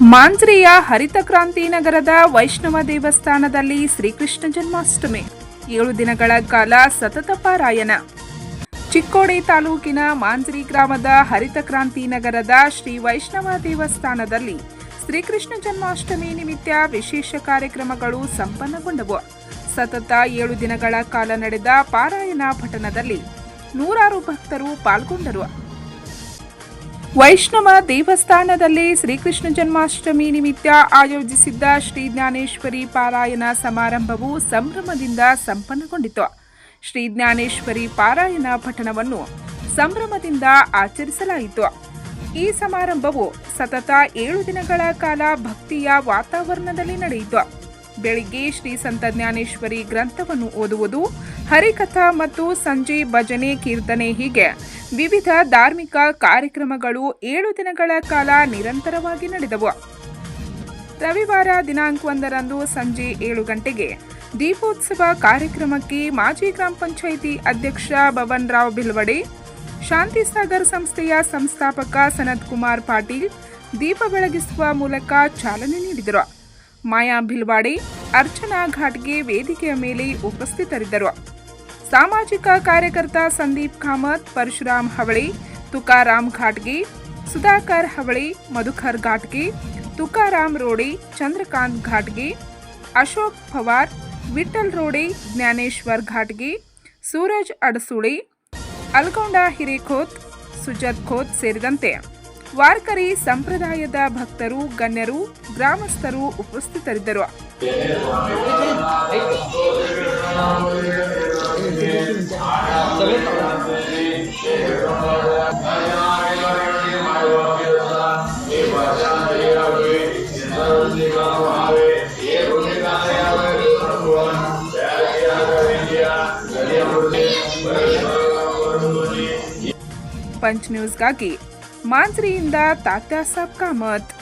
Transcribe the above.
ಮಾಂಜ್ರಿಯ ಹರಿತ ಕ್ರಾಂತಿ ನಗರದ ವೈಷ್ಣವ ದೇವಸ್ಥಾನದಲ್ಲಿ ಶ್ರೀಕೃಷ್ಣ ಜನ್ಮಾಷ್ಟಮಿ. ಏಳು ದಿನಗಳ ಕಾಲ ಸತತ ಪಾರಾಯಣ. ಚಿಕ್ಕೋಡಿ ತಾಲೂಕಿನ ಮಾಂತ್ರಿ ಗ್ರಾಮದ ಹರಿತ ಕ್ರಾಂತಿ ನಗರದ ಶ್ರೀ ವೈಷ್ಣವ ದೇವಸ್ಥಾನದಲ್ಲಿ ಶ್ರೀಕೃಷ್ಣ ಜನ್ಮಾಷ್ಟಮಿ ನಿಮಿತ್ತ ವಿಶೇಷ ಕಾರ್ಯಕ್ರಮಗಳು ಸಂಪನ್ನಗೊಂಡವು. ಸತತ ಏಳು ದಿನಗಳ ಕಾಲ ನಡೆದ ಪಾರಾಯಣ ಪಠಣದಲ್ಲಿ ನೂರಾರು ಭಕ್ತರು ಪಾಲ್ಗೊಂಡರು. ವೈಷ್ಣವ ದೇವಸ್ಥಾನದಲ್ಲಿ ಶ್ರೀಕೃಷ್ಣ ಜನ್ಮಾಷ್ಟಮಿ ನಿಮಿತ್ತ ಆಯೋಜಿಸಿದ್ದ ಶ್ರೀ ಜ್ಞಾನೇಶ್ವರಿ ಪಾರಾಯಣ ಸಮಾರಂಭವು ಸಂಭ್ರಮದಿಂದ ಸಂಪನ್ನಗೊಂಡಿತು. ಶ್ರೀ ಜ್ಞಾನೇಶ್ವರಿ ಪಾರಾಯಣ ಪಠಣವನ್ನು ಸಂಭ್ರಮದಿಂದ ಆಚರಿಸಲಾಯಿತು. ಈ ಸಮಾರಂಭವು ಸತತ ಏಳು ದಿನಗಳ ಕಾಲ ಭಕ್ತಿಯ ವಾತಾವರಣದಲ್ಲಿ ನಡೆಯಿತು. ಬೆಳಿಗ್ಗೆ ಶ್ರೀ ಸಂತ ಜ್ಞಾನೇಶ್ವರಿ ಗ್ರಂಥವನ್ನು ಓದುವುದು, ಹರಿಕಥಾ ಮತ್ತು ಸಂಜೆ ಭಜನೆ ಕೀರ್ತನೆ ಹೀಗೆ. ವಿವಿಧ ಧಾರ್ಮಿಕ ಕಾರ್ಯಕ್ರಮಗಳು ಏಳು ದಿನಗಳ ಕಾಲ ನಿರಂತರವಾಗಿ ನಡೆದವು. ರವಿವಾರ ದಿನಾಂಕ ಒಂದರಂದು ಸಂಜೆ ಏಳು ಗಂಟೆಗೆ ದೀಪೋತ್ಸವ ಕಾರ್ಯಕ್ರಮಕ್ಕೆ ಮಾಜಿ ಗ್ರಾಮ ಪಂಚಾಯಿತಿ ಅಧ್ಯಕ್ಷ ಭವನ್ ರಾವ್ ಬಿಲ್ವಡೆ, ಶಾಂತಿ ಸಾಗರ್ ಸಂಸ್ಥೆಯ ಸಂಸ್ಥಾಪಕ ಸನತ್ ಕುಮಾರ್ ಪಾಟೀಲ್ ದೀಪ ಬೆಳಗಿಸುವ ಮೂಲಕ ಚಾಲನೆ ನೀಡಿದರು. ಮಾಯಾ ಭಿಲ್ವಾಡೆ ಅರ್ಚನಾ ಘಾಟ್ಗೆ ವೇದಿಕೆಯ ಮೇಲೆ ಉಪಸ್ಥಿತರಿದ್ದರು. ಸಾಮಾಜಿಕ ಕಾರ್ಯಕರ್ತ ಸಂದೀಪ್ ಕಾಮತ್ ಪರಶುರಾಮ್ ಹವಳಿ, ತುಕಾರಾಮ್ ಘಾಟ್ಗೆ, ಸುಧಾಕರ್ ಹವಳಿ, ಮಧುಕರ್ ಘಾಟ್ಗೆ, ತುಕಾರಾಮ್ ರೋಡೆ, ಚಂದ್ರಕಾಂತ್ ಘಾಟ್ಗೆ, ಅಶೋಕ್ ಪವಾರ್ ವಿಠಲ್ ರೋಡೆ, ಜ್ಞಾನೇಶ್ವರ್ ಘಾಟ್ಗೆ, ಸೂರಜ್ ಅಡಸುಳೆ, ಅಲ್ಗೌಂಡ ಹಿರೇಖೋತ್ ಸುಜತ್ ಖೋತ್ ಸೇರಿದಂತೆ. ವಾರ್ಕರಿ ಸಂಪ್ರದಾಯದ ಭಕ್ತರು ಗಣ್ಯರು ಗ್ರಾಮಸ್ಥರು ಉಪಸ್ಥಿತರಿದ್ದರು. ಪಂಚ್ ನ್ಯೂಸ್ಗಾಗಿ मांजरीಯಿಂದ तात्यासाहेब कामत